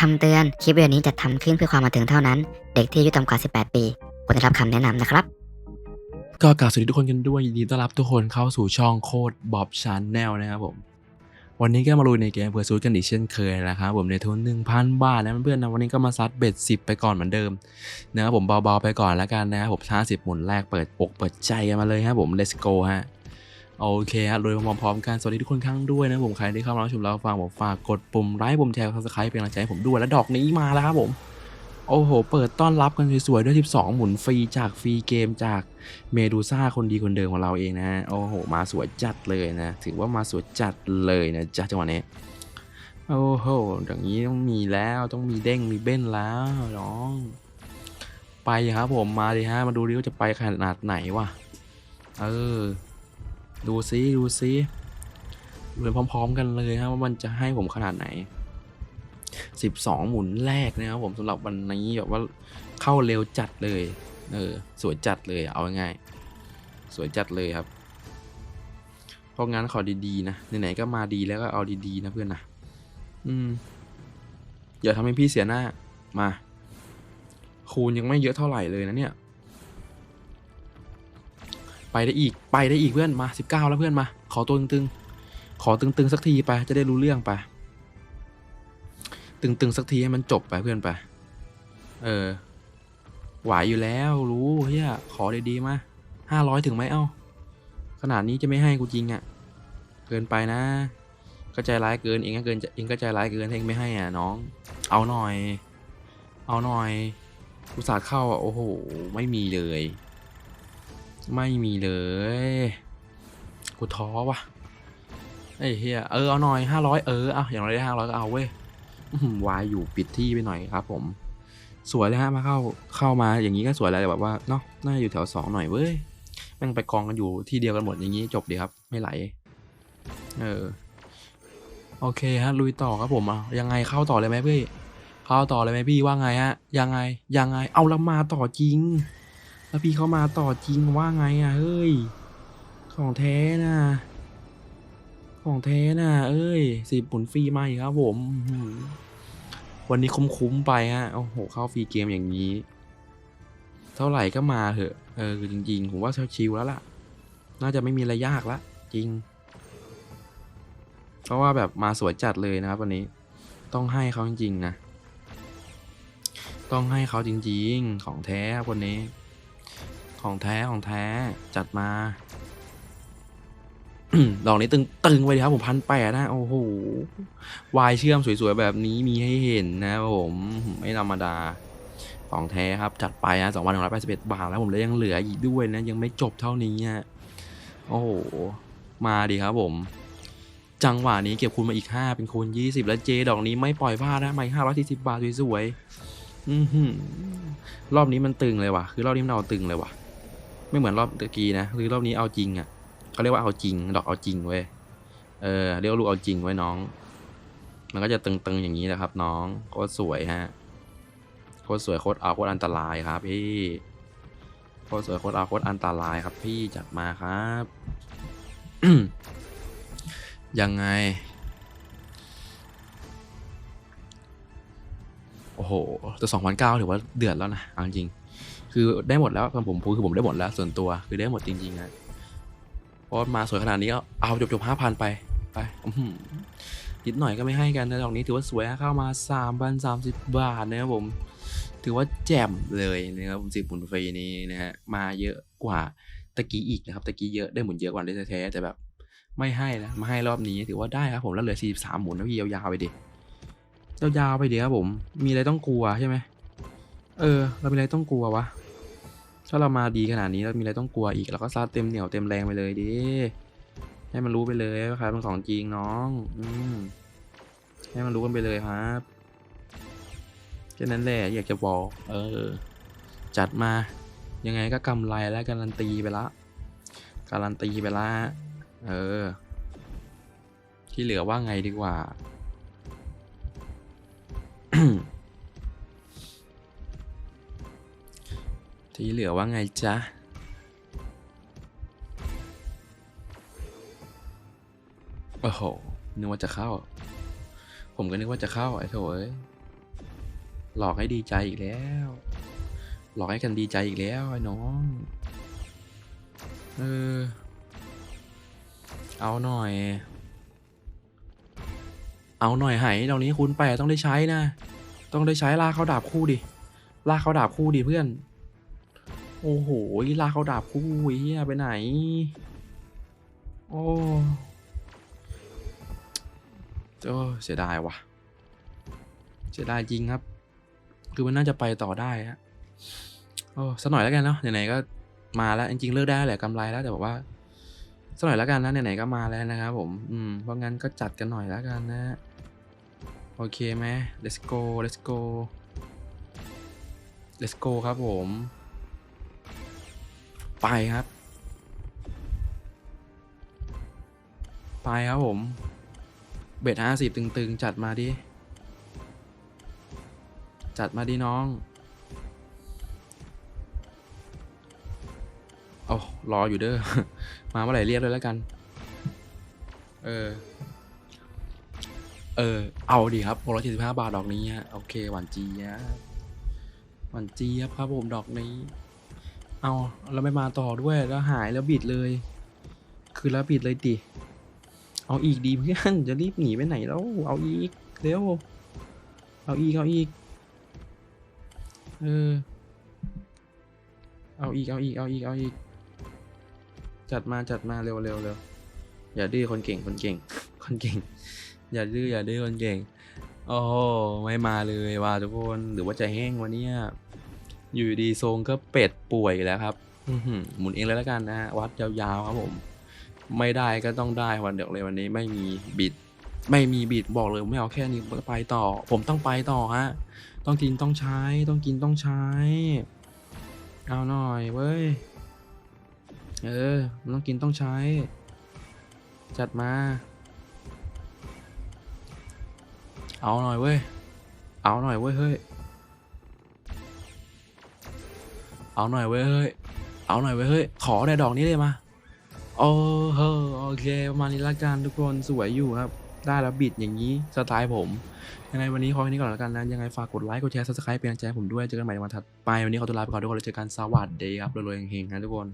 คำเตือน คลิปวิดีโอนี้จัดทำขึ้นเพื่อความบันเทิงเท่านั้น เด็กที่อายุต่ำกว่า 18 ปีควรได้รับคำแนะนำนะครับ ก็กล่าวสวัสดีทุกคนกันด้วยยินดีต้อนรับทุกคนเข้าสู่ช่องโคดบ๊อบชานแนลนะครับผม วันนี้ก็มาลุยในเกมเพื่อซูดกันอีกเช่นเคยนะครับผมในทุน 1,000 บาทนะเพื่อนๆนะวันนี้ก็มาซัดเบ็ด10 ไปก่อนเหมือนเดิมนะครับผมเบาๆไปก่อนแล้วกันนะครับผม50หมุนแรกเปิดอกเปิดใจกันมาเลยครับผม let's go ฮะ โอเคฮะลุยพร้อมๆกัน สวัสดีทุกคนครั้งด้วยนะผมใครที่เข้ามารับชมเราฟังผมฝากกดปุ่มไลค์ปุ่มแชร์ซับสไครป์เป็นกำลังใจให้ผมด้วย และดอกนี้มาแล้วครับผม โอ้โห เปิดต้อนรับกันสวยๆ ด้วย 12 หมุนฟรีจากฟรีเกมจากเมดูซ่าคนดีคนเดิมของเราเองนะฮะโอ้โห มาสวยจัดเลยนะ ถือว่ามาสวยจัดเลยนะจ๊ะจังหวะนี้ โอ้โห อย่างนี้ต้องมีแล้วต้องมีเด้งมีเบ้นแล้วน้อง ไปครับผมมาดิฮะมาดูดิว่าจะไปขนาดไหนวะเออ ดูซิดูซิดูไปพร้อม ๆ กันเลยฮะว่ามันจะให้ผมขนาดไหน 12 หมุนแรกนะครับผมสำหรับวันนี้แบบว่าเข้าเร็วจัดเลยเออสวยจัดเลยเอาง่ายสวยจัดเลยครับเพราะงั้นขอดีๆนะไหนๆก็มาดีแล้วก็เอาดีๆนะเพื่อนนะอืมอย่าทำให้พี่เสียหน้ามาคูณยังไม่เยอะเท่าไหร่เลยนะเนี่ย ไปได้อีกไปได้อีกเพื่อนมา19 แล้วเพื่อนมา ขอตัวตึงๆ ขอตึงๆสักทีไปจะได้รู้เรื่องไป ตึงๆสักทีให้มันจบไปเพื่อนไป เออไหวอยู่แล้วรู้เฮียขอดีๆมาห้าร้อยถึงไหมเอ้า ขนาดนี้จะไม่ให้กูจริงอะ่ะ เกินไปนะก็ใจร้ายเกินเองก็เกินเองก็ใจร้ายเกินเองไม่ให้อะน้อง เอาหน่อย เอาหน่อยอุตส่าห์เข้าอะโอ้โห ไม่มีเลย ไม่มีเลย กูท้อว่ะไอ้เฮียเออเอาหน่อยห้าร้อยเออเอาอย่างไรได้ห้าร้อยก็เอาเว้ยวายอยู่ปิดที่ไปหน่อยครับ ผม สวยเลยฮะมาเข้าเข้ามาอย่างนี้ก็สวยแล้วแต่แบบว่าเนาะน่าอยู่แถวสองหน่อยเว้ยแม่งไปกองกันอยู่ที่เดียวกันหมดอย่างนี้จบดีครับ ไม่ไหล เออโอเคฮะลุยต่อครับผมอะยังไงเข้าต่อเลยไหมพี่เข้าต่อเลยไหมพี่ว่าไงฮะยังไงยังไงเอาล้วมาต่อจริง แล้วพี่เขามาต่อจริงว่าไงอะเฮ้ย ของแท้นะ ของแท้นะเอ้ยสิบหมุนฟรีมาอีกครับผมวันนี้คุ้มๆไปฮะโอ้โหเข้าฟรีเกมอย่างนี้ เท่าไหร่ก็มาเถอะเออจริงๆผมว่าชิวๆแล้วล่ะ น่าจะไม่มีอะไรยากละจริง เพราะว่าแบบมาสวยจัดเลยนะครับ วันนี้ต้องให้เขาจริงๆนะ ต้องให้เขาจริงๆ ของแท้ครับคนนี้ ของแท้ของแท้จัดมาดอกนี้ตึงตึงไปดีครับผมพันแปดนะ โอ้โห วายเชื่อมสวยๆ แบบนี้มีให้เห็นนะครับผมไม่ธรรมดาของแท้ครับ จัดไปนะสองพันหนึ่งร้อยแปดสิบเอ็ดบาทแล้วผมแล้ยังเหลืออีกด้วยนะ ยังไม่จบเท่านี้อะโอ้โห มาดีครับผม จังหวะนี้เก็บคูณมาอีกห้าเป็นคูณยี่สิบแล้วเจ ดอกนี้ไม่ปล่อยพลาดนะไม่ห้าร้อยสี่สิบบาทสวยๆอือหือรอบนี้มันตึงเลยว่ะ คือรอบนี้มันเอาตึงเลยว่ะ ไม่เหมือนรอบตะกี้นะคือรอบนี้เอาจริงอะเขาเรียกว่าเอาจริง ดอกเอาจริงเว้ยเออเรียกลูกเอาจริงไว้น้อง มันก็จะตึงๆอย่างนี้แหละครับ น้องโคตรสวยฮะโคตรสวยโคตรเอาโคตรอันตรายครับพี่โคตรสวยโคตรเอาโคตรอันตรายครับพี่จัดมาครับยังไง โอ้โหตัวสองพันเก้าถือว่าเดือดแล้วนะเอาจริง คือได้หมดแล้วผมคือผมได้หมดแล้วส่วนตัวคือได้หมดจริงๆนะเพราะมาสวยขนาดนี้ก็เอาจบจบห้าพันไปไปนิดหน่อยก็ไม่ให้กันนะดอกนี้ถือว่าสวยเข้ามาสามพันสามสิบบาทนะครับผม ถือว่าแจ่มเลยนะครับผมสิบหมุนฟรีนี้นะฮะมาเยอะกว่าตะกี้อีกนะครับตะกี้เยอะได้หมุนเยอะกว่าได้แท้ๆแต่แบบ ไม่ให้นะมาให้รอบนี้ถือว่าได้ครับผมแล้วเหลือสี่สามหมุนนะพี่ยาวๆไปดิ ยาวๆไปเดิครับผม มีอะไรต้องกลัวใช่ไหมเออ เรามีอะไรต้องกลัววะ ถ้าเรามาดีขนาดนี้เรามีอะไรต้องกลัวอีกเราก็ซัดเต็มเหนียวเต็มแรงไปเลยดิ ให้มันรู้ไปเลยว่าใครเป็นของจริงน้อง อืมให้มันรู้กันไปเลยครับแค่นั้นแหละอยากจะบอก เออ จัดมา ยังไงก็กำไรแล้วการันตีไปละ การันตีไปละ เออ ที่เหลือว่าไงดีกว่า ที่เหลือว่าไงจ๊ะ โอ้โห นึกว่าจะเข้า ผมก็นึกว่าจะเข้าไอ้โถเอ้ย หลอกให้ดีใจอีกแล้ว หลอกให้กันดีใจอีกแล้วไอ้น้อง เออ เอาหน่อย เอาหน่อยไหตรงนี้คูณแปดต้องได้ใช้นะ ต้องได้ใช้ลากเขาดาบคู่ดิลากเขาดาบคู่ดิเพื่อน โอ้โหลากเขาดาบคู่เฮียไปไหน โอ้โอ้เสียดายว่ะ เสียดายจริงครับ คือมันน่าจะไปต่อได้ฮะโอ้สักหน่อยแล้วกันเนาะไหนๆก็มาแล้วจริงๆเลิกได้แหละกำไรแล้วแต่บอกว่า สักหน่อยแล้วกันนะไหนๆก็มาแล้วนะครับผม อืม เพราะงั้นก็จัดกันหน่อยแล้วกันนะ โอเคไหม let's go let's go let's go ครับผม ไปครับ ไปครับผม เบ็ดห้าสิบตึงๆ จัดมาดิ จัดมาดิน้องโอ้รออยู่เด้อมาเมื่อไหร่เรียกเลยแล้วกัน เออ เออ เอาดีครับหกร้อยเจ็ดสิบห้าบาทดอกนี้ฮะ โอเค หวานเจี๊ยบหวานเจี๊ยบครับผมดอกนี้ เอาแล้วไม่มาต่อด้วย แล้วหายแล้วบิดเลย คือแล้วบิดเลยดิ เอาอีกดีเพื่อน จะรีบหนีไปไหนแล้ว เอาอีก เร็ว เอาอีก เอาอีก เออ เอาอีก เอาอีก เอาอีก เอาอีก จัดมาจัดมาเร็วเร็วเร็วอย่าดื้อคนเก่งคนเก่ง คนเก่ง อย่าดื้ออย่าดื้อคนเก่ง โอ้โหไม่มาเลยว่ะทุกคนหรือว่าจะแห้งวันนี้อยู่ดีทรงก็เป็ดป่วยแล้วครับหมุนเองเลยแล้วกันนะฮะวัดยาวๆครับผม ไม่ได้ก็ต้องได้วันเดียวเลยวันนี้ไม่มีบิด ไม่มีบิดบอกเลยไม่เอาแค่นี้ไปต่อ ผมต้องไปต่อฮะต้องกินต้องใช้ต้องกินต้องใช้ เอาหน่อยเว้ย เออมันต้องกินต้องใช้ จัดมา เอาหน่อยเว้ย เอาหน่อยเว้ยเฮ้ย เอาหน่อยเว้ยเฮ้ย เอาหน่อยเว้ยเฮ้ย ขอในดอกนี้เลยมา โอ้เฮ้โอเคประมาณนี้ละกันทุกคนสวยอยู่ครับ ได้แล้วบิดอย่างนี้สไตล์ผม ยังไงวันนี้ขอแค่นี้ก่อนแล้วกันนะ ยังไงฝากกดไลค์ กดแชร์ซับสไครป์เป็นกำลังใจให้ผมด้วย เจอกันใหม่ในวันถัดไป วันนี้ขอตัวลาไปก่อนทุกคนแล้วเจอกันสวัสดีครับรวยๆเฮงๆนะทุกคน